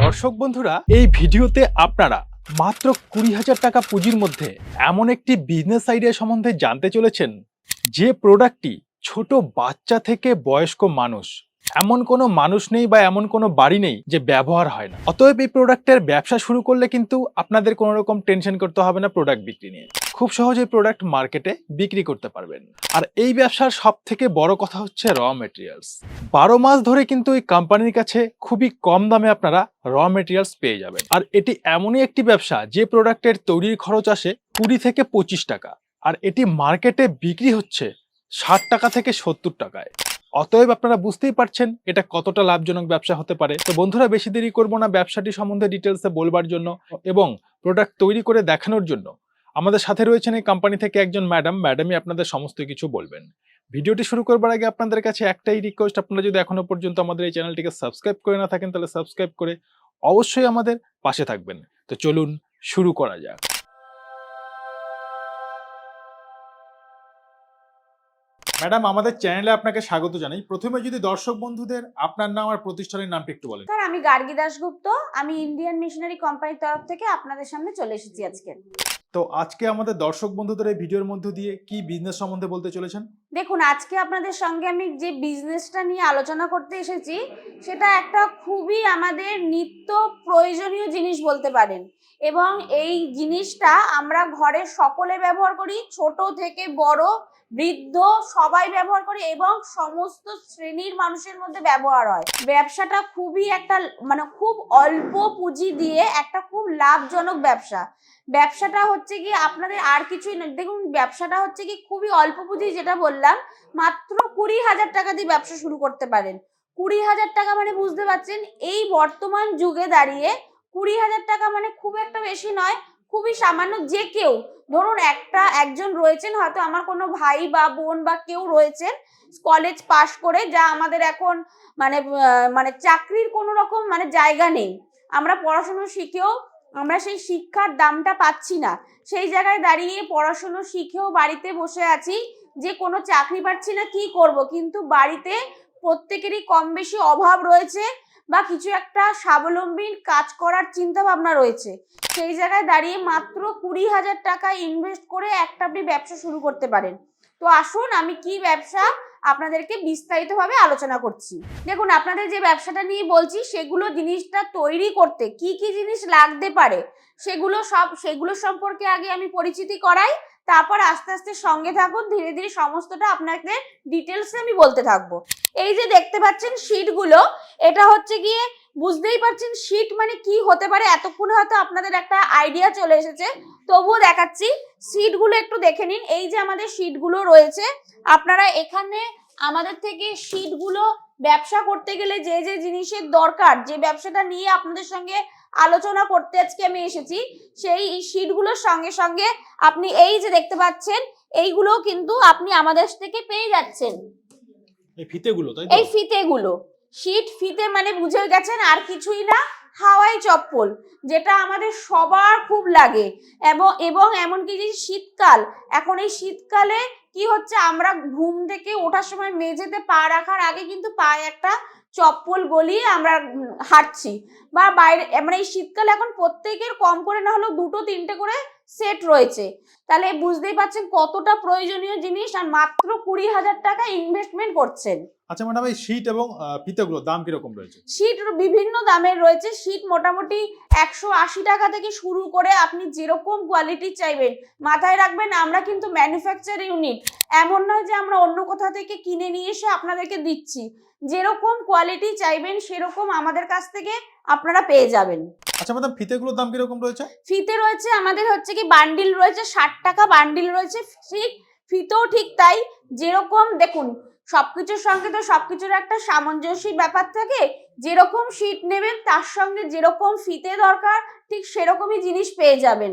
দর্শক বন্ধুরা, এই ভিডিওতে আপনারা মাত্র কুড়ি হাজার টাকা পুঁজির মধ্যে এমন একটি বিজনেস আইডিয়া সম্বন্ধে জানতে চলেছেন, যে প্রোডাক্টটি ছোট বাচ্চা থেকে বয়স্ক মানুষ এমন কোনো মানুষ নেই বা এমন কোনো বাড়ি নেই যে ব্যবহার হয় না। অতএব এই প্রোডাক্টের ব্যবসা শুরু করলে কিন্তু আপনাদের কোনো রকম টেনশন করতে হবে না প্রোডাক্ট বিক্রি নিয়ে। খুব সহজে প্রোডাক্ট মার্কেটে বিক্রি করতে পারবেন। আর এই ব্যবসার সব থেকে বড় কথা হচ্ছে র মেটেরিয়ালস। বারো মাস ধরে কিন্তু এই কোম্পানির কাছে খুবই কম দামে আপনারা র মেটেরিয়ালস পেয়ে যাবেন। আর এটি এমনই একটি ব্যবসা যে প্রোডাক্টের তৈরির খরচ আসে কুড়ি থেকে পঁচিশ টাকা। আর এটি মার্কেটে বিক্রি হচ্ছে ষাট টাকা থেকে সত্তর টাকায়। অতএব আপনারা বুঝতেই পারছেন এটা কতটা লাভজনক ব্যবসা হতে পারে। তো বন্ধুরা, বেশি দেরি করব না ব্যবসাটি সম্বন্ধে ডিটেলসে বলবার জন্য এবং প্রোডাক্ট তৈরি করে দেখানোর জন্য। আমাদের সাথে রয়েছেন এই কোম্পানি থেকে একজন ম্যাডাম ম্যাডামই আপনাদের সমস্ত কিছু বলবেন। ভিডিওটি শুরু করবার আগে আপনাদের কাছে একটাই রিকোয়েস্ট আপনারা যদি এখনও পর্যন্ত আমাদের এই চ্যানেলটিকে সাবস্ক্রাইব করে না থাকেন, তাহলে সাবস্ক্রাইব করে অবশ্যই আমাদের পাশে থাকবেন। তো চলুন, শুরু করা যাক। ম্যাডাম, আমাদের চ্যানেলে আপনাকে স্বাগত জানাই। প্রথমে যদি দর্শক বন্ধুদের আপনার নাম আর প্রতিষ্ঠানের নামটা একটু বলেন। স্যার, আমি গার্গী দাশগুপ্ত। আমি ইন্ডিয়ান মিশনারি কোম্পানির তরফ থেকে আপনাদের সামনে চলে এসেছি আজকে। তো আজকে আমাদের দর্শক বন্ধুদের এই ভিডিওর মধ্য দিয়ে কি বিজনেস সম্বন্ধে বলতে চলেছেন? দেখুন, আজকে আপনাদের সঙ্গে আমি যে বিজনেসটা নিয়ে আলোচনা করতে এসেছি, সেটা একটা খুবই আমাদের নিত্য প্রয়োজনীয় জিনিস বলতে পারেন। এবং এই জিনিসটা আমরা ঘরে সকলে ব্যবহার করি, ছোট থেকে বড়, বৃদ্ধ সবাই ব্যবহার করি এবং সমস্ত শ্রেণির মানুষের মধ্যে ব্যবহার হয়। ব্যবসাটা খুবই একটা মানে খুব অল্প পুঁজি দিয়ে একটা খুব লাভজনক ব্যবসা। ব্যবসাটা হচ্ছে কি আপনাদের আর কিছুই না। দেখুন, ব্যবসাটা হচ্ছে কি খুবই অল্প পুঁজি যেটা বললাম, মাত্র কুড়ি হাজার টাকা দিয়ে ব্যবসা শুরু করতে পারেন। কুড়ি হাজার টাকা মানে বুঝতে পারছেন, এই বর্তমান যুগে দাঁড়িয়ে কুড়ি হাজার টাকা মানে খুব একটা বেশি নয়, খুবই সামান্য যে কেউ। ধরুন, একটা, একজন রয়েছেন, হয়তো আমার কোনো ভাই বা বোন বা কেউ রয়েছেন কলেজ পাশ করে যা আমাদের এখন মানে মানে চাকরির কোনো রকম মানে জায়গা নেই। আমরা পড়াশুনো শিখেও আমরা সেই শিক্ষার দামটা পাচ্ছি না। সেই জায়গায় দাঁড়িয়ে পড়াশুনো শিখেও বাড়িতে বসে আছি যে কোনো চাকরি পাচ্ছি না, কি করব? কিন্তু বাড়িতে প্রত্যেকেরই কম বেশি অভাব রয়েছে বা কিছু একটা স্বাবলম্বী কাজ করার চিন্তা ভাবনা রয়েছে। সেই জায়গায় দাঁড়িয়ে মাত্র কুড়ি হাজার টাকা ইনভেস্ট করে একটা আপনি ব্যবসা শুরু করতে পারেন। তো আসুন আমি কি ব্যবসা আপনাদেরকে বিস্তারিতভাবে আলোচনা করছি। দেখুন, আপনাদের যে ব্যবসাটা নিয়ে বলছি, সেগুলো জিনিসটা তৈরি করতে কি কি জিনিস লাগতে পারে, সেগুলো সব, সেগুলো সম্পর্কে আগে আমি পরিচিতি করাই। তারপর আস্তে আস্তে সঙ্গে থাকুন, ধীরে ধীরে সমস্তটা আপনাকে ডিটেলসে আমি বলতে থাকব। এই যে দেখতে পাচ্ছেন শিটগুলো এটা হচ্ছে গিয়ে বুঝতেই পারছেন শিট মানে কি হতে পারে, এতক্ষণ হয়তো আপনাদের একটা আইডিয়া চলে এসেছে। তবুও দেখাচ্ছি শিটগুলো একটু দেখে নিন। এই যে আমাদের শিটগুলো রয়েছে, আপনারা এখানে আমাদের থেকে শিটগুলো ব্যবসা করতে গেলে যে যে জিনিসের দরকার, যে ব্যবসাটা নিয়ে আপনাদের সঙ্গে আলোচনা করতে আজকে আমি এসেছি। সেই শিটগুলোর সঙ্গে সঙ্গে আপনি এই যে দেখতে পাচ্ছেন এইগুলো কিন্তু আপনি আমাদের থেকে পেয়ে যাচ্ছেন। এই ফিতেগুলো তাই এই ফিতেগুলো। শীত ফিতে মানে বুঝে গেছেন আর কিছুই না হাওয়াই চপ্পল যেটা আমাদের সবার খুব লাগে। এবং এবং এমনকি যে শীতকাল এখন এই শীতকালে কি হচ্ছে আমরা ঘুম থেকে ওঠার সময় মেঝেতে পা রাখার আগে কিন্তু পায়ে একটা চপ্পল গলিয়ে আমরা হাঁটছি। বা বাইরে মানে এই শীতকালে এখন প্রত্যেকের কম করে না হলেও দুটো, তিনটে করে সেট রয়েছে। তাহলে বুঝতেই পারছেন কতটা প্রয়োজনীয় জিনিস আর মাত্র কুড়ি হাজার টাকা ইনভেস্টমেন্ট করছেন। আচ্ছা ম্যাডাম এই শীট এবং ফিতেগুলো দাম কীরকম রয়েছে? শীট বিভিন্ন দামের রয়েছে। শীট মোটামুটি একশো আশি টাকা থেকে শুরু করে আপনি যেরকম কোয়ালিটি চাইবেন মাথায় রাখবেন আমরা কিন্তু ম্যানুফ্যাকচার ইউনিট এমন নয় যে আমরা অন্য কোথা থেকে কিনে নিয়ে এসে আপনাদেরকে দিচ্ছি। যেরকম কোয়ালিটি চাইবেন সেরকম আমাদের কাছ থেকে আপনারা পেয়ে যাবেন। আচ্ছা ম্যাডাম ফিতেগুলোর দাম কীরকম রয়েছে? ফিতে রয়েছে আমাদের হচ্ছে কি বান্ডিল রয়েছে ষাট টাকা বান্ডিল রয়েছে। ঠিক ফিতেও ঠিক তাই। যেরকম দেখুন সবকিছুর সঙ্গে তো সবকিছুর একটা সামঞ্জস্যের ব্যাপার থাকে। যেরকম শীত নেবেন তার সঙ্গে যেরকম ফিতে দরকার ঠিক সেরকমই জিনিস পেয়ে যাবেন।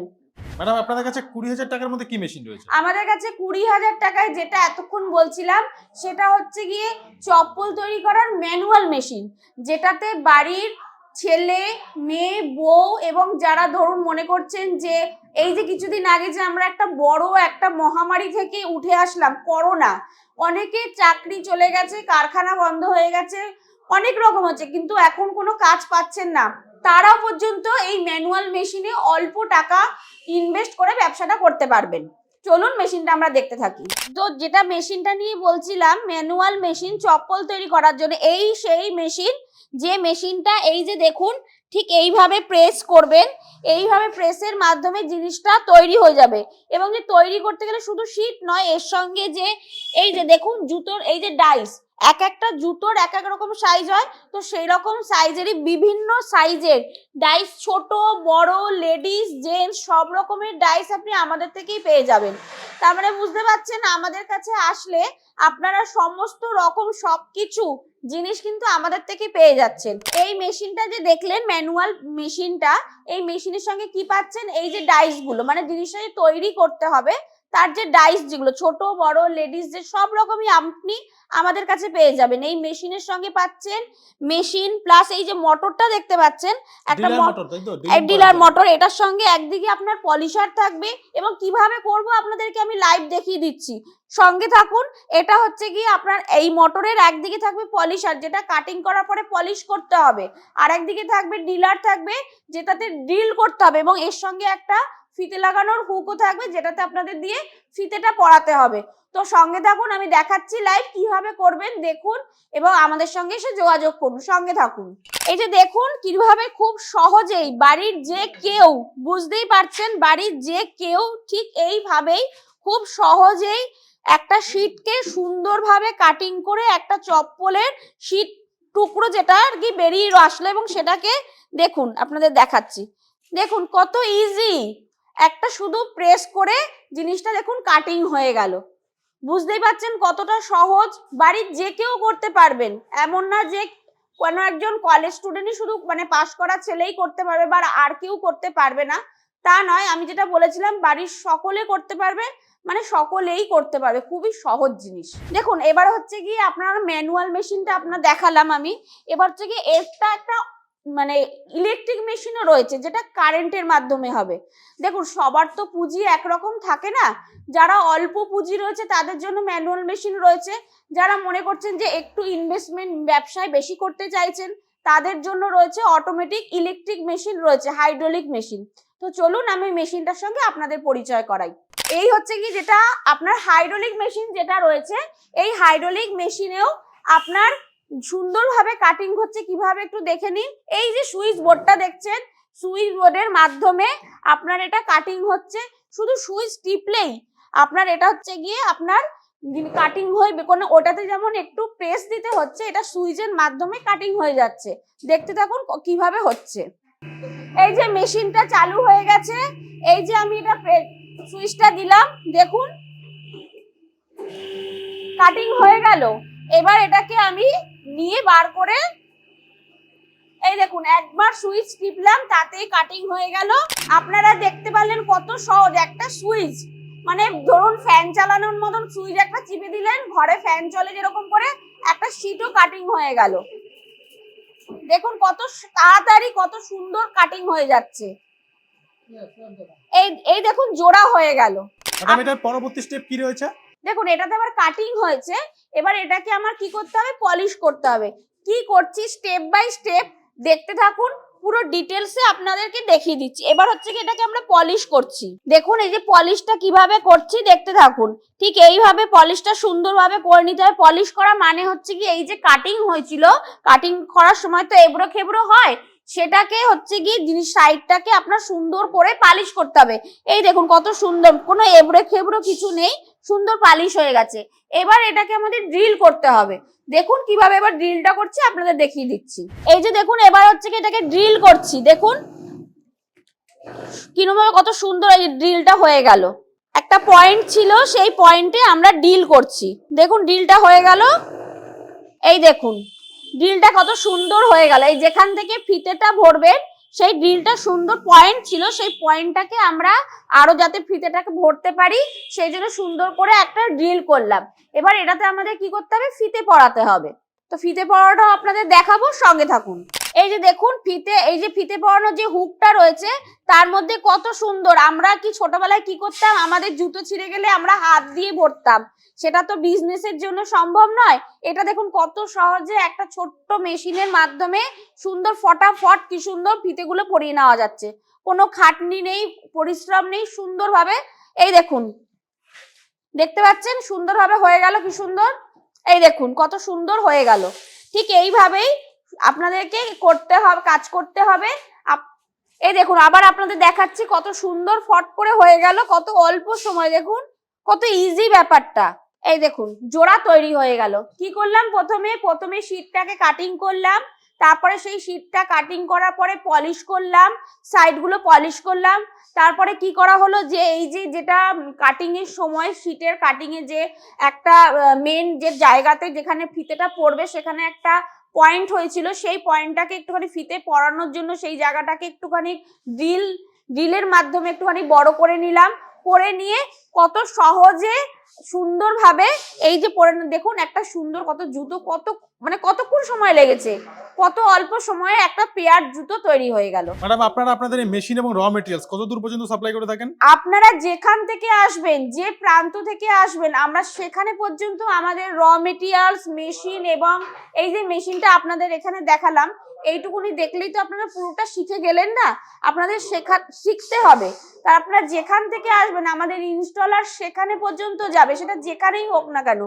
ম্যাডাম আপনাদের কাছে কুড়ি হাজার টাকার মধ্যে কি মেশিন রয়েছে? আমাদের কাছে কুড়ি হাজার টাকায় যেটা এতক্ষণ বলছিলাম সেটা হচ্ছে গিয়ে চপ্পল তৈরি করার ম্যানুয়াল মেশিন যেটাতে বাড়ির ছেলে, মেয়ে, বউ এবং যারা ধরুন মনে করছেন যে এই যে কিছুদিন আগে যে আমরা একটা বড় একটা মহামারী থেকে উঠে আসলাম, করোনা, অনেকে চাকরি চলে গেছে, কারখানা বন্ধ হয়ে গেছে, অনেক রকম হচ্ছে, কিন্তু এখন কোনো কাজ পাচ্ছেন না। তারাও পর্যন্ত এই ম্যানুয়াল মেশিনে অল্প টাকা ইনভেস্ট করে ব্যবসাটা করতে পারবেন। চলুন মেশিনটা আমরা দেখতে থাকি। তো যেটা মেশিনটা নিয়ে বলছিলাম, ম্যানুয়াল মেশিন, চপ্পল তৈরি করার জন্য, এই সেই মেশিন যে মেশিনটা এই যে দেখুন, ঠিক এইভাবে প্রেস করবেন, এইভাবে প্রেসের মাধ্যমে জিনিসটা তৈরি হয়ে যাবে। এবং যে তৈরি করতে গেলে শুধু শীট নয়, এর সঙ্গে যে এই যে দেখুন জুতোর, এই যে ডাইস এক একটা জুতোর এক এক রকম সাইজ হয়। তো সেই রকম সাইজেরই বিভিন্ন সাইজের ডাইস ছোট, বড় লেডিস জেন্টস সব রকমের ডাইস আপনি আমাদের থেকেই পেয়ে যাবেন। তার মানে বুঝতে পারছেন, আমাদের কাছে আসলে আপনারা সমস্ত রকম সবকিছু জিনিস কিন্তু আমাদের থেকে পেয়ে যাচ্ছেন। এই মেশিনটা যে দেখলেন, ম্যানুয়াল মেশিনটা, এই মেশিনের সঙ্গে কি পাচ্ছেন? এই যে ডাইসগুলো মানে জিনিসটা তৈরি করতে হবে তার যে ডাইস যেগুলো ছোট বড় লেডিস যে সব রকমই আপনি আমাদের কাছে পেয়ে যাবেন। এই মেশিনের সঙ্গে পাচ্ছেন মেশিন প্লাস এই যে মোটরটা দেখতে পাচ্ছেন একটা ডিলার মোটর তাই তো? এক ডিলার মোটর এটার সঙ্গে একদিকে আপনার পলিশার থাকবে এবং কীভাবে করব আপনাদেরকে আমি লাইভ দেখিয়ে দিচ্ছি। সঙ্গে থাকুন এটা হচ্ছে কি আপনার এই মোটরের একদিকে থাকবে পলিশার যেটা কাটিং করার পরে পলিশ করতে হবে। আর একদিকে থাকবে ডিলার থাকবে যেটাতে ড্রিল করতে হবে এবং এর সঙ্গে একটা ফিতে লাগানোর হুকও থাকবে যেটাতে আপনাদের দিয়ে ফিতেটা পরাতে হবে। তো সঙ্গে থাকুন, আমি দেখাচ্ছি লাইভ কীভাবে করবেন, দেখুন এবং আমাদের সঙ্গে এসে যোগাযোগ করুন, সঙ্গে থাকুন। এই যে দেখুন কীভাবে খুব সহজেই বাড়ির যে কেউ, বুঝতেই পারছেন, বাড়ির যে কেউ ঠিক এইভাবেই খুব সহজেই একটা শীটকে সুন্দরভাবে কাটিং করে একটা চপ্পলের শীট টুকরো যেটা আর কি বেরিয়ে আসলো এবং সেটাকে দেখুন, আপনাদের দেখাচ্ছি। দেখুন কত ইজি একটা শুধু প্রেস করে জিনিসটা দেখুন কাটিং হয়ে গেল। বুঝতেই পারছেন কতটা সহজ? বাড়ির যে কেউ করতে পারবেন। এমন না যে কোনো একজন কলেজ স্টুডেন্টই শুধু মানে পাশ করা ছেলেই করতে পারবে বা আর কেউ করতে পারবে না। তা নয়, আমি যেটা বলেছিলাম, বাড়ির সকলে করতে পারবে মানে সকলেই করতে পারবে। খুবই সহজ জিনিস। দেখুন, এবার হচ্ছে কি আপনার ম্যানুয়াল মেশিনটা আপনার দেখালাম আমি। এবার হচ্ছে কি এরটা একটা মানে ইলেকট্রিক মেশিনও রয়েছে, যেটা কারেন্টের মাধ্যমে হবে। দেখুন, সবার তো পুঁজি একরকম থাকে না। যারা অল্প পুঁজি রয়েছে, তাদের জন্য ম্যানুয়াল মেশিন রয়েছে। যারা মনে করছেন যে একটু ইনভেস্টমেন্ট ব্যবসায় বেশি করতে চাইছেন, তাদের জন্য রয়েছে অটোমেটিক ইলেকট্রিক মেশিন রয়েছে হাইড্রোলিক মেশিন তো চলুন, আমি মেশিনটার সঙ্গে আপনাদের পরিচয় করাই। এই হচ্ছে কি, যেটা আপনার হাইড্রোলিক মেশিন যেটা রয়েছে, এই হাইড্রোলিক মেশিনেও আপনার সুন্দরভাবে কাটিং হচ্ছে, কীভাবে একটু দেখে নিন। এই যে সুইচ বোর্ডটা দেখছেন, সুইচ বোর্ডের মাধ্যমে আপনার এটা কাটিং হচ্ছে। শুধু সুইচ টিপলেই আপনার এটা হচ্ছে গিয়ে আপনার কাটিং হয়ে কোনো, ওটাতে যেমন একটু প্রেস দিতে হচ্ছে, এটা সুইচের মাধ্যমে কাটিং হয়ে যাচ্ছে। দেখতে থাকুন কীভাবে হচ্ছে। এই যে মেশিনটা চালু হয়ে গেছে, এই যে আমি এটা সুইচটা দিলাম, দেখুন। কাটিং হয়ে গেল। এবার এটাকে আমি নিয়ে বার করে এই দেখুন, একবার সুইচ টিপলাম, তাতেই কাটিং হয়ে গেল। আপনারা দেখতে পারলেন কত সহজ একটা সুইচ। মানে ধরুন ফ্যান চালানোর মতন সুইচ একটা চিপে দিলেন, ঘরে ফ্যান চলে যেরকম করে, একটা সিটও কাটিং হয়ে গেল। দেখুন কত তাড়াতাড়ি কত সুন্দর কাটিং হয়ে যাচ্ছে। এই এই দেখুন, জোড়া হয়ে গেল। পরবর্তী স্টেপ কি রয়েছে? দেখুন, এটাতে আবার কাটিং হয়েছে। এবার এটাকে আমার কি করতে হবে? পলিশ করতে হবে। কি করছি? স্টেপ বাই স্টেপ দেখতে থাকুন, পুরো ডিটেলসে আপনাদেরকে দেখিয়ে দিচ্ছি। এবার হচ্ছে কি এটাকে আমরা পলিশ করছি। দেখুন, এই যে পলিশটা কীভাবে করছি দেখতে থাকুন। ঠিক এইভাবে পলিশটা সুন্দরভাবে করে নিতে হবে। পলিশ করা মানে হচ্ছে কি এই যে কাটিং হয়েছিল কাটিং করার সময় তো এবড়ো খেবড়ো হয়। সেটাকে হচ্ছে কি জিনিস সাইডটাকে আপনার সুন্দর করে পালিশ করতে হবে। এই দেখুন কত সুন্দর, কোনো এবড়ো খেবড়ো কিছু নেই। সুন্দর পালিশ হয়ে গেছে। এবার এটাকে আমাদের ড্রিল করতে হবে। দেখুন কীভাবে এবার ড্রিলটা করছি, আপনাদের দেখিয়ে দিচ্ছি। এই যে দেখুন, এবার হচ্ছে কি এটাকে ড্রিল করছি। দেখুন কীরকম কত সুন্দর এই ড্রিলটা হয়ে গেল। একটা পয়েন্ট ছিল, সেই পয়েন্টে আমরা ডিল করছি। দেখুন ডিলটা হয়ে গেল। এই দেখুন ড্রিলটা কত সুন্দর হয়ে গেল। এই যেখান থেকে ফিতেটা ভরবেন সেই ড্রিলটা সুন্দর পয়েন্ট ছিল, সেই পয়েন্টটাকে আমরা আরও যাতে ফিতেটাকে ভরতে পারি, সেই জন্য সুন্দর করে একটা ড্রিল করলাম। এবার এটাতে আমাদের কি করতে হবে? ফিতে পড়াতে হবে। তো ফিতে পড়াটাও আপনাদের দেখাবো, সঙ্গে থাকুন। এই যে দেখুন, ফিতে, এই যে ফিতে পরানোর যে হুকটা রয়েছে, তার মধ্যে কত সুন্দর। আমরা কি ছোটবেলায় কি করতাম? আমাদের জুতো ছিঁড়ে গেলে আমরা হাত দিয়ে ভরতাম সেটা তো বিজনেসের জন্য সম্ভব নয়। এটা দেখুন, কত সহজে একটা ছোট্ট মেশিনের মাধ্যমে সুন্দর ফটাফট কি সুন্দর ফিতেগুলো পরিয়ে নেওয়া যাচ্ছে। কোনো খাটনি নেই, পরিশ্রম নেই, সুন্দরভাবে। এই দেখুন, দেখতে পাচ্ছেন? সুন্দরভাবে হয়ে গেল কি সুন্দর? এই দেখুন, কত সুন্দর হয়ে গেল। ঠিক এইভাবেই আপনাদেরকে করতে হবে, কাজ করতে হবে। এই দেখুন, আবার আপনাদের দেখাচ্ছি কত সুন্দর ফট করে হয়ে গেল, কত অল্প সময়, দেখুন, কত ইজি ব্যাপারটা। এই দেখুন, জোড়া তৈরি হয়ে গেল। কি করলাম প্রথমে? প্রথমে শীটটাকে কাটিং করলাম, তারপরে সেই শীটটা কাটিং করার পরে পলিশ করলাম সাইডগুলো পলিশ করলাম, তারপরে কি করা হলো যে, এই যে যেটা কাটিং এর সময় শীটের কাটিং এ যে একটা মেন যে জায়গাতে যেখানে ফিতেটা পড়বে, সেখানে একটা পয়েন্ট হয়েছিল, সেই পয়েন্টটাকে একটুখানি ফিতে পরানোর জন্য সেই জায়গাটাকে একটুখানি ড্রিল ড্রিলের মাধ্যমে একটুখানি বড় করে নিলাম। করে নিয়ে কত সহজে সুন্দরভাবে এই যে পরে দেখুন একটা সুন্দর কত জুতো, কত মানে কতক্ষণ সময় লেগেছে? কত অল্প সময়ে একটা পেয়ার জুতো তৈরি হয়ে গেল। ম্যাডাম আপনারা আপনাদের এই মেশিন এবং র মেটেরিয়ালস কত দূর পর্যন্ত সাপ্লাই করে থাকেন? আপনারা যেখান থেকে আসবেন যে প্রান্ত থেকে আসবেন আমরা সেখানে পর্যন্ত আমাদের র মেটেরিয়ালস মেশিন এবং এই যে মেশিনটা আপনাদের এখানে দেখালাম এইটুকুনি দেখলেই তো আপনারা পুরোটা শিখে গেলেন না? আপনাদের শেখা শিখতে হবে। তা আপনারা যেখান থেকে আসবেন আমাদের ইনস্টলার সেখানে পর্যন্ত যাবে সেটা যেখানেই হোক না কেন।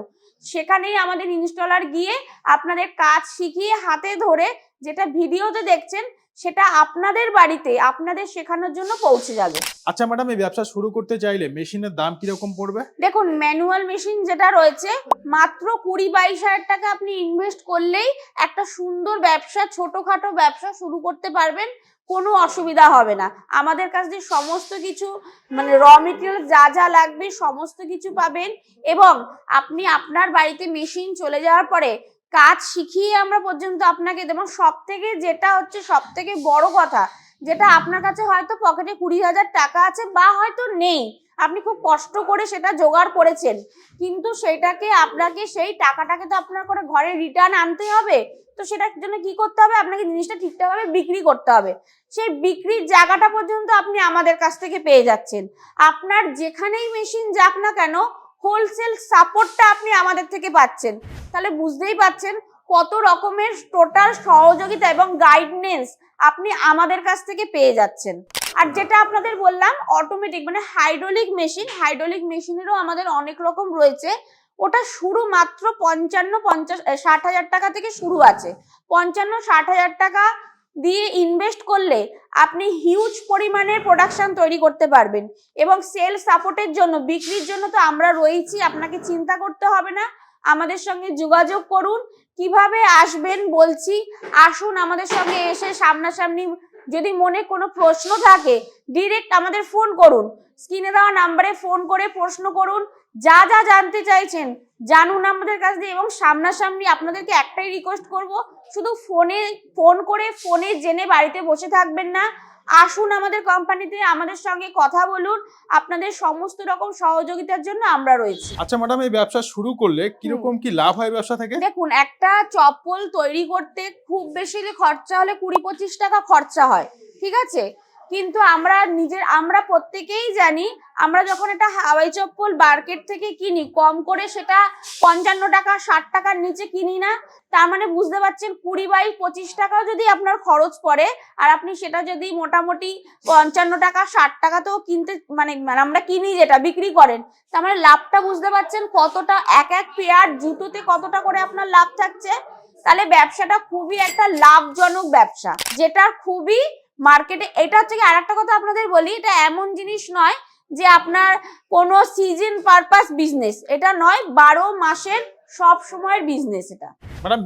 সেখানেই আমাদের ইনস্টলার গিয়ে আপনাদের কাজ শিখিয়ে হাতে ধরে যেটা ভিডিওতে দেখছেন সেটা আপনাদের বাড়িতে আপনাদের শেখানোর জন্য পৌঁছে যাবে। আচ্ছা ম্যাডাম এই ব্যবসা শুরু করতে চাইলে মেশিনের দাম কীরকম পড়বে? দেখুন ম্যানুয়াল মেশিন যেটা রয়েছে মাত্র কুড়ি বাইশ হাজার টাকা আপনি ইনভেস্ট করলেই একটা সুন্দর ব্যবসা ছোটখাটো ব্যবসা শুরু করতে পারবেন। কোনো অসুবিধা হবে না। আমাদের কাছে সমস্ত কিছু মানে র মেটেরিয়াল যা যা লাগবে সমস্ত কিছু পাবেন এবং আপনি আপনার বাড়িতে মেশিন চলে যাওয়ার পরে কাজ শিখিয়ে আমরা পর্যন্ত আপনাকে দেবো। সব থেকে যেটা হচ্ছে সব থেকে বড় কথা, যেটা আপনার কাছে হয়তো পকেটে কুড়ি হাজার টাকা আছে বা হয়তো নেই আপনি খুব কষ্ট করে সেটা জোগাড় করেছেন। কিন্তু সেটাকে আপনাকে সেই টাকাটাকে তো আপনার করে ঘরে রিটার্ন আনতে হবে। তো সেটার জন্য কি করতে হবে? আপনাকে জিনিসটা ঠিকঠাকভাবে বিক্রি করতে হবে। সেই বিক্রির জায়গাটা পর্যন্ত আপনি আমাদের কাছ থেকে পেয়ে যাচ্ছেন। আপনার যেখানেই মেশিন যাক না কেন হোলসেল সাপোর্টটা আপনি আমাদের থেকে পাচ্ছেন। তাহলে বুঝতেই পাচ্ছেন কত রকমের টোটাল সহযোগিতা এবং গাইডনেন্স আপনি আমাদের কাছ থেকে পেয়ে যাচ্ছেন। আর যেটা আপনাদের বললাম অটোমেটিক মানে হাইড্রোলিক মেশিন হাইড্রোলিক মেশিনেরও আমাদের অনেক রকম রয়েছে। ওটা শুরু মাত্র পঞ্চান্ন পঞ্চাশ ষাট হাজার টাকা থেকে শুরু আছে। পঞ্চান্ন, ষাট হাজার টাকা দিয়ে ইনভেস্ট করলে আপনি হিউজ পরিমাণের প্রোডাকশন তৈরি করতে পারবেন। এবং সেল সাপোর্টের জন্য, বিক্রির জন্য তো আমরা রয়েছি, আপনাকে চিন্তা করতে হবে না। আমাদের সঙ্গে যোগাযোগ করুন। কীভাবে আসবেন বলছি, আসুন আমাদের সঙ্গে এসে সামনাসামনি যদি মনে কোনো প্রশ্ন থাকে ডিরেক্ট আমাদের ফোন করুন। স্ক্রিনে দেওয়া নাম্বারে ফোন করে প্রশ্ন করুন। যা যা জানতে চাইছেন, জানুন আমাদের কাছ দিয়ে এবং সামনাসামনি আপনাদেরকে একটাই রিকোয়েস্ট করব, শুধু ফোনে ফোন করে ফোনে জেনে বাড়িতে বসে থাকবেন না। আসুন আমাদের কোম্পানিতে আমাদের সঙ্গে কথা বলুন। আপনাদের সমস্ত রকম সহযোগিতার জন্য আমরা রয়েছি। আচ্ছা ম্যাডাম এই ব্যবসা শুরু করলে কীরকম কি লাভ হয় ব্যবসা থেকে? দেখুন একটা চপ্পল তৈরি করতে খুব বেশি খরচা হলে কুড়ি পঁচিশ টাকা খরচা হয় ঠিক আছে? কিন্তু আমরা নিজের, আমরা প্রত্যেকেই জানি, আমরা যখন এটা হাওয়াই চপ্পল মার্কেট থেকে কিনি, কম করে সেটা পঞ্চান্ন টাকা, ষাট টাকার নিচে কিনি না, তার মানে বুঝতে পারছেন কুড়ি বাই পঁচিশ টাকাও যদি আপনার খরচ পড়ে, আর আপনি সেটা যদি মোটামুটি পঞ্চান্ন টাকা, ষাট টাকাতেও কিনতে মানে মানে আমরা কিনি যেটা, বিক্রি করেন, তার মানে লাভটা বুঝতে পারছেন কতটা, এক এক পেয়ার জুতোতে কতটা করে আপনার লাভ থাকছে, তাহলে ব্যবসাটা খুবই একটা লাভজনক ব্যবসা, যেটা খুবই মার্কেটে এটা হচ্ছে কি আরেকটা কথা আপনাদের বলি এটা এমন জিনিস নয় যে আপনার কোনো সিজন পারপাস বিজনেস এটা নয় বারো মাসের সব সময়ের বিজনেস এটা। ম্যাডাম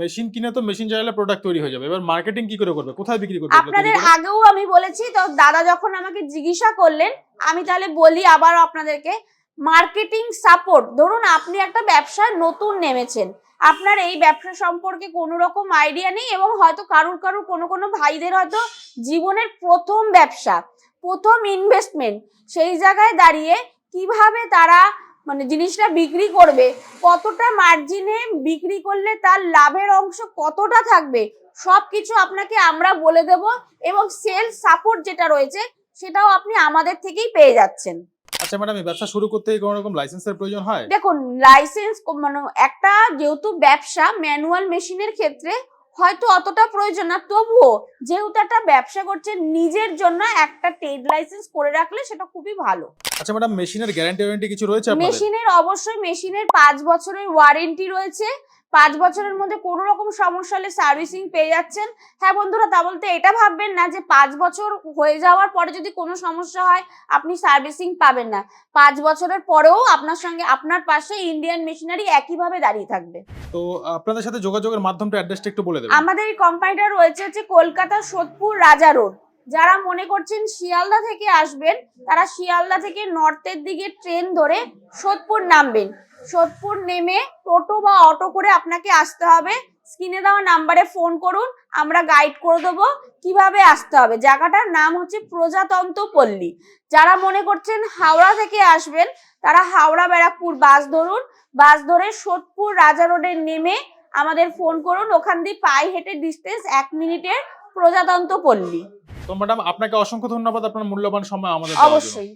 মেশিন কিনে তো মেশিন চাইলে প্রোডাক্ট তৈরি হয়ে যাবে। এবার মার্কেটিং কি করে করবে? কোথায় বিক্রি করবে আপনাদের আগেও আমি বলেছি তো দাদা যখন আমাকে জিজ্ঞাসা করলেন আমি তাহলে বলি আবারও আপনাদেরকে মার্কেটিং সাপোর্ট ধরুন আপনি একটা ব্যবসায় নতুন নেমেছেন আপনার এই ব্যবসা সম্পর্কে কোনো রকম আইডিয়া নেই এবং হয়তো কারুর কারুর কোনো কোনো ভাইদের হয়তো জীবনের প্রথম ব্যবসা, প্রথম ইনভেস্টমেন্ট সেই জায়গায় দাঁড়িয়ে কীভাবে তারা মানে জিনিসটা বিক্রি করবে, কতটা মার্জিনে বিক্রি করলে তার লাভের অংশ কতটা থাকবে সব কিছু আপনাকে আমরা বলে দেব এবং সেল সাপোর্ট যেটা রয়েছে সেটাও আপনি আমাদের থেকেই পেয়ে যাচ্ছেন। আচ্ছা ম্যাডাম এই ব্যবসা শুরু করতে কোনো রকম লাইসেন্সের প্রয়োজন হয়? দেখুন লাইসেন্স মানে একটা যেহেতু ব্যবসা ম্যানুয়াল মেশিনের ক্ষেত্রে হয়তো অতটা প্রয়োজন না তবুও যেহেতু একটা ব্যবসা করছেন নিজের জন্য একটা ট্রেড লাইসেন্স করে রাখলে সেটা খুবই ভালো। আচ্ছা ম্যাডাম মেশিনের গ্যারান্টি ওয়ারেন্টি কিছু রয়েছে আপনাদের? মেশিনের অবশ্যই মেশিনের পাঁচ বছরের ওয়ারেন্টি রয়েছে। পাঁচ বছরের মধ্যে কোনো রকম সমস্যা হলে সার্ভিসিং পেয়ে যাচ্ছেন। হ্যাঁ বন্ধুরা তা বলতে এটা ভাববেন না যে পাঁচ বছর হয়ে যাওয়ার পরে যদি কোনো সমস্যা হয় আপনি সার্ভিসিং পাবেন না। পাঁচ বছরের পরেও আপনার সঙ্গে আপনার পাশে ইন্ডিয়ান মেশিনারি একইভাবে দাঁড়িয়ে থাকবে। তো আপনাদের সাথে যোগাযোগের মাধ্যমটা অ্যাড্রেসটা একটু বলে দেবেন। আমাদের এই কোম্পানিটা রয়েছে হচ্ছে কলকাতা সোদপুর রাজা রোড যারা মনে করছেন শিয়ালদা থেকে আসবেন তারা শিয়ালদা থেকে নর্থের দিকে ট্রেন ধরে সোদপুর নামবেন। সোদপুর নেমে টোটো বা অটো করে আপনাকে আসতে হবে। স্ক্রিনে দেওয়া নাম্বারে ফোন করুন আমরা গাইড করে দেবো কীভাবে আসতে হবে। জায়গাটার নাম হচ্ছে প্রজাতন্ত্র পল্লী যারা মনে করছেন হাওড়া থেকে আসবেন তারা হাওড়া ব্যারাকপুর বাস ধরুন। বাস ধরে সোদপুর রাজা রোডে নেমে আমাদের ফোন করুন। ওখান দিয়ে পায়ে হেঁটে ডিস্টেন্স এক মিনিটের প্রজাতন্ত্র পল্লী তো ম্যাডাম আপনাকে অসংখ্য ধন্যবাদ। আপনার মূল্যবান সময় আমাদের অবশ্যই।